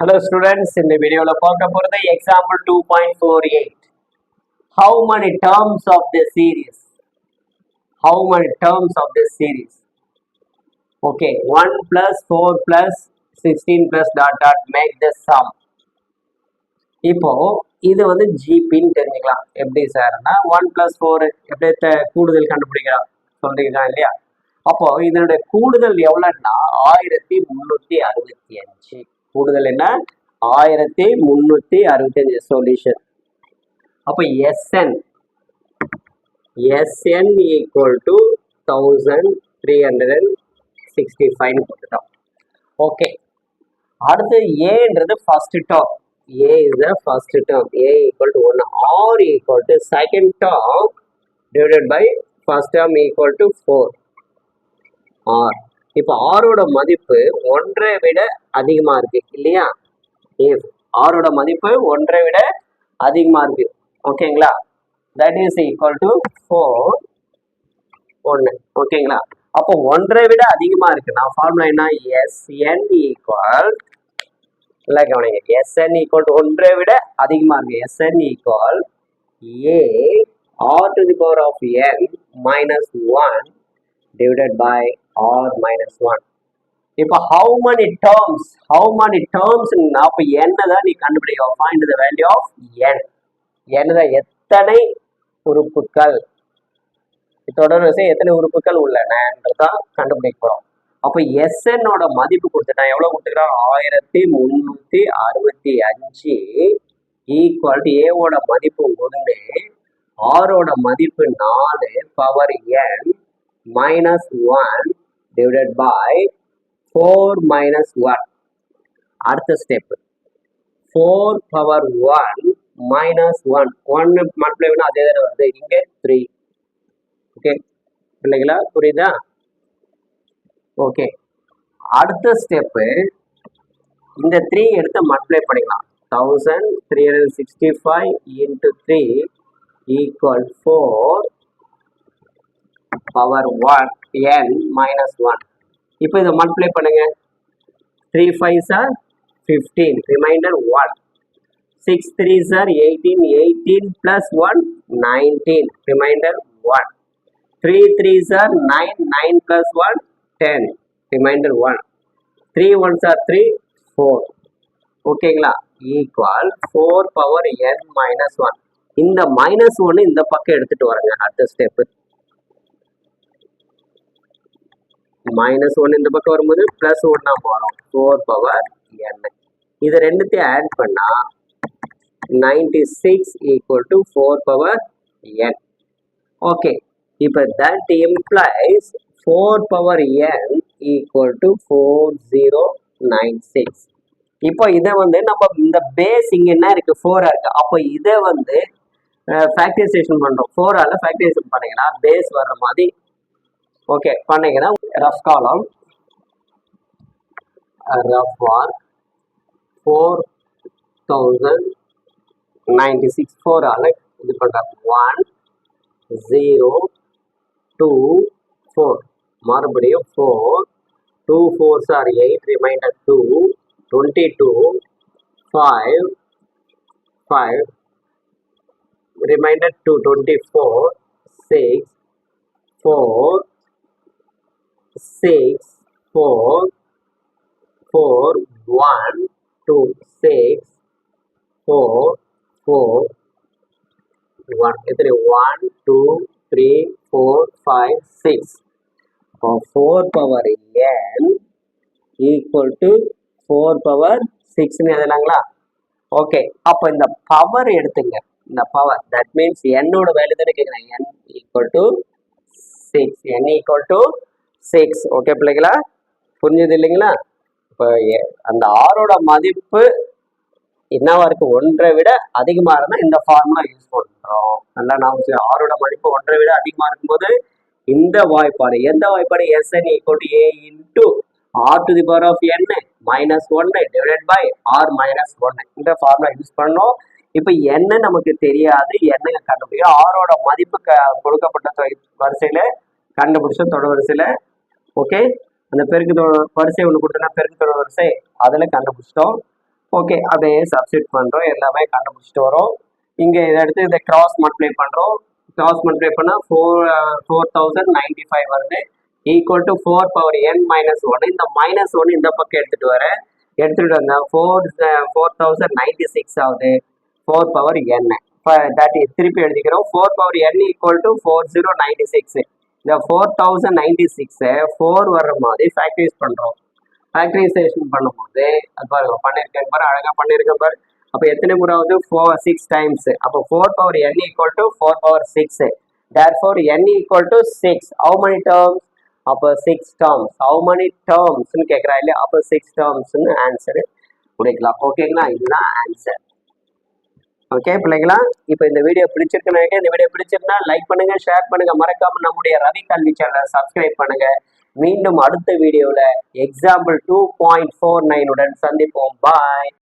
Hello students இந்த வீடியோவில் பார்க்க போகிறது example two point four eight how many terms of the series how many terms of this series? Okay 1 plus 4 plus 16 plus dot dot make the sum. இப்போ இது வந்து ஜிபின்னு தெரிஞ்சுக்கலாம். எப்படி சார்னா ஒன் பிளஸ் ஃபோர் எப்படி த- கூடுதல் கண்டுபிடிக்கலாம்? சொல்றீங்களா இல்லையா? அப்போ இதனுடைய கூடுதல் எவ்வளோன்னா ஆயிரத்தி முந்நூற்றி அறுபத்தி அஞ்சு. கூடுதல் என்ன? ஆயிரத்தி முந்நூற்றி அறுபத்தி அஞ்சு சொல்யூஷன் அப்போ SN SN equal to thousand three hundred and sixty five போட்டுட்டோம். ஓகே அடுத்து ஏன்றது first top A is the first term A equal to one R equal to second term divided by first term equal to four R இப்போ ஆரோட மதிப்பு ஒன்றை விட அதிகமா இருக்கு இல்லையா? If ஆரோட மதிப்பு ஒன்றை விட அதிகமா இருக்கு. ஓகேங்களா that is equal to four ஒன்று ஓகேங்களா அப்போ ஒன்றை விட அதிகமா இருக்குன்னா ஃபார்முலா என்ன? எஸ்என் ஈக்குவல் இல்லை கவனிங்க. எஸ்என் ஈக்குவல் ஒன்றை விட அதிகமா இருக்கு. SN equal A R to the power of N minus one divided by r minus 1 இப்போ how many terms how many terms அப்போ n தான் நீ கண்டுபிடிக்க find the value of n. n எத்தனை உறுப்புகள்? தொடர் வரிசை எத்தனை உறுப்புகள் உள்ளனன்றதான் கண்டுபிடிக்க போறோம். அப்போ எஸ்என்னோட மதிப்பு கொடுத்துட்டான் எவ்வளோ கொடுத்துக்கிறான்? ஆயிரத்தி முந்நூற்றி அறுபத்தி அஞ்சு ஈக்குவல் டு ஏவோட மதிப்பு ஒன்று ஆரோட மதிப்பு நாலு power N minus one divided by four minus one அடுத்த step four power one minus 1 1 multiply பண்ணா அதே தடவை வருது? இங்க த்ரீ ஓகே இல்லைங்களா புரியுதா? ஓகே அடுத்த ஸ்டெப்பு இந்த த்ரீ எடுத்து மல்டிப்ளை பண்ணிக்கலாம். Thousand three hundred sixty five into three equal four power one N minus one இப்போ இதை மல்டிப்ளை பண்ணுங்க. Three five sir fifteen remainder one six three sir eighteen eighteen plus one nineteen remainder one three three sir nine nine plus one ten remainder one three one sir three four ஓகேங்களா equal four power N minus one இந்த minus ஒன்று இந்த பக்கம் எடுத்துகிட்டு வரேங்க அடுத்த step minus one இந்த பக்கம் வரும்போது ப்ளஸ் ஒன்னா போகிறோம் ஃபோர் பவர் என் இது ரெண்டுத்தையும் ஆட் பண்ணா ninety six equal to four power N okay இப்போ that implies four power N equal to four zero nine six இப்போ இதை வந்து நம்ம இந்த பேஸ் இங்கே என்ன இருக்கு? ஃபோராக இருக்கு. அப்போ இதை வந்து ஃபேக்டரைசேஷன் பண்ணுறோம் ஃபோரால் ஃபேக்டரைசேஷன் பண்ணீங்கன்னா பேஸ் வர்ற மாதிரி ஓகே பண்ணீங்கன்னா rough column rough R four thousand ninety six ஃபோரால் இது பண்ணுறாங்க ஒன் ஜீரோ டூ ஃபோர் மறுபடியும் four two fours are eight remainder two twenty two five five remainder two twenty four six four six, four, four, one, two, six, four, four, one. எத்தனை one two three four five six அப்போ four power N equal to four power சிக்ஸ்னு எழுதலாங்களா? Okay அப்போ இந்த power எடுத்துங்க. இந்த power that means என்னோட value தானே கேட்குறேன் N equal to six N equal to six okay பிள்ளைங்களா புரிஞ்சது இல்லைங்களா? இப்போ அந்த ஆரோட மதிப்பு என்னவா இருக்கு? ஒன்றை விட அதிகமாக இருந்தால் இந்த ஃபார்முலா யூஸ் பண்ணுறோம் நல்லா நான் ஆரோட மதிப்பு ஒன்றை விட அதிகமாக இருக்கும்போது இந்த வாய்ப்பாடு எந்த வாய்ப்பாடு? SN equal to A into R to the power of N minus ஒன்னு டிவைடட் பை ஆர் மைனஸ் ஒன்னு இந்த ஃபார்முலா யூஸ் பண்ணோம். இப்போ என்ன நமக்கு தெரியாது. என்ன கண்டுபிடிக்கும் ஆரோட மதிப்பு க கொடுக்கப்பட்ட தொகை- வரிசையில கண்டுபிடிச்சோம் தொடர் வரிசையில. ஓகே அந்த பெருக்கு வரிசை ஒன்று கொடுத்தனா பெருக்கு தொடர் வரிசை. அதில் கண்டுபிடிச்சிட்டோம். ஓகே அதையே சப்ஸ்டியூட் பண்ணுறோம் எல்லாமே கண்டுபிடிச்சிட்டு வரோம். இங்கே இதை எடுத்து இதை கிராஸ் மல்டிப்ளை பண்ணுறோம் கிராஸ் மல்டிப்ளை பண்ணால் four four thousand ninety five வருது. Equal to four power N minus ஒன்று இந்த மைனஸ் ஒன்று இந்த பக்கம் எடுத்துகிட்டு வரேன் எடுத்துகிட்டு வந்தேன் four four thousand ninety six ஆகுது ஃபோர் பவர் என் தேர்ட்டி திருப்பி எழுதிக்கிறோம். Four power N equal to four zero ninety six இந்த ஃபோர் தௌசண்ட் நைன்டி சிக்ஸை ஃபோர் வர்ற மாதிரி ஃபேக்டரைஸ் பண்ணுறோம் ஃபேக்டரைசேஷன் பண்ணும்போது அது பாருங்க பண்ணியிருக்கேன் பாரு அழகாக பண்ணியிருக்கேன் பாரு. அப்போ எத்தனை முறை வந்து ஃபோர் சிக்ஸ் டைம்ஸ் அப்போ four power N equal to four power six therefore N equal to six how many terms அப்போ சிக்ஸ் டேர்ம்ஸ் ஹவு மணி டேர்ம்ஸ்னு கேட்குறா இல்லையா? அப்போ சிக்ஸ் டேர்ம்ஸ்னு ஆன்சரு கொடுக்கலாம். ஓகேங்களா இதுதான் ஆன்சர் ஓகே பிள்ளைங்களா இப்போ இந்த வீடியோ பிடிச்சிருக்குன்னு நினைக்கிறேன் இந்த வீடியோ பிடிச்சிருந்தா லைக் பண்ணுங்க ஷேர் பண்ணுங்க. மறக்காம நம்முடைய ரவி கல்வி சேனலை சப்ஸ்கிரைப் பண்ணுங்க. மீண்டும் அடுத்த வீடியோவில் example two point four nine உடன் சந்திப்போம். பாய்